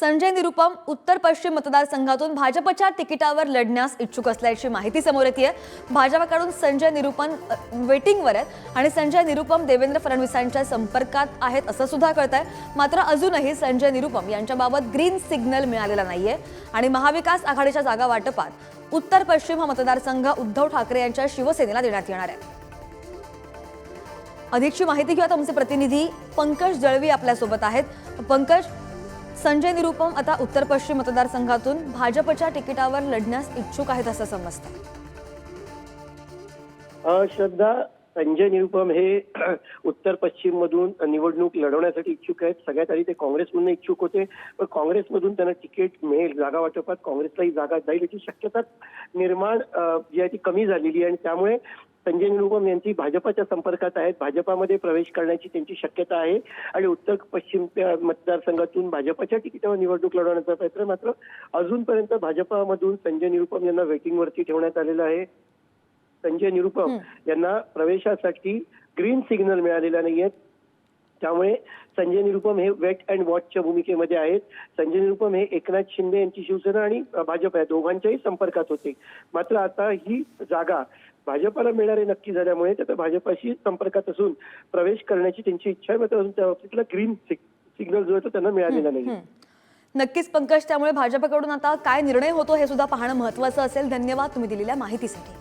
संजय निरुपम उत्तर पश्चिम मतदारसंघातून भाजपच्या तिकिटावर लढण्यास इच्छुक असल्याची माहिती समोर येते भाजपाकडून संजय निरुपम वेटिंगवर आहेत आणि संजय निरुपम देवेंद्र फडणवीसांच्या संपर्कात आहेत असं सुद्धा कळत आहे मात्र अजूनही संजय निरुपम यांच्याबाबत ग्रीन सिग्नल मिळालेला नाहीये. आणि महाविकास आघाडीच्या जागा वाटपात उत्तर पश्चिम हा मतदारसंघ उद्धव ठाकरे यांच्या शिवसेनेला देण्यात येणार आहे. अधिकची माहिती घेऊयात आमचे प्रतिनिधी पंकज जळवी आपल्यासोबत आहेत. पंकज संजय निरुपम आता उत्तर पश्चिम मतदारसंघातून भाजपच्या तिकिटावर लढण्यास इच्छुक आहेत असं समजतं. श्रद्धा संजय निरुपम हे उत्तर पश्चिम मधून निवडणूक लढवण्यासाठी इच्छुक आहेत. सगळ्यात आधी ते काँग्रेसमधून इच्छुक होते. पण काँग्रेसमधून त्यांना तिकीट मिळेल जागा वाटपात काँग्रेसलाही जागा जाईल याची शक्यता निर्माण जी आहे ती कमी झालेली आहे. आणि त्यामुळे संजय निरुपम यांची भाजपाच्या संपर्कात आहेत. भाजपामध्ये प्रवेश करण्याची त्यांची शक्यता आहे. आणि उत्तर पश्चिम मतदारसंघातून भाजपच्या तिकिटावर निवडणूक लढवण्याचा प्रयत्न मात्र अजूनपर्यंत भाजपामधून संजय निरुपम यांना वेटिंगवरती ठेवण्यात आलेलं आहे. संजय निरुपम यांना प्रवेशासाठी ग्रीन सिग्नल मिळालेला नाहीये त्यामुळे संजय निरुपम हे वेट अँड वॉचच्या भूमिकेमध्ये आहेत. संजय निरुपम हे एकनाथ शिंदे यांची शिवसेना आणि भाजप या दोघांच्याही संपर्कात होते. मात्र आता ही जागा भाजपाला मिळणारे नक्की झाल्यामुळे ते आता भाजपाशी संपर्कात असून प्रवेश करण्याची त्यांची इच्छा आहे मात्र अजून त्या बाबतीतला ग्रीन सिग्नल जो आहे तो त्यांना मिळालेला नाही हं. नक्कीच पंकज त्यामुळे भाजपकडून आता काय निर्णय होतो हे सुद्धा पाहणं महत्वाचं असेल. धन्यवाद तुम्ही दिलेल्या माहितीसाठी.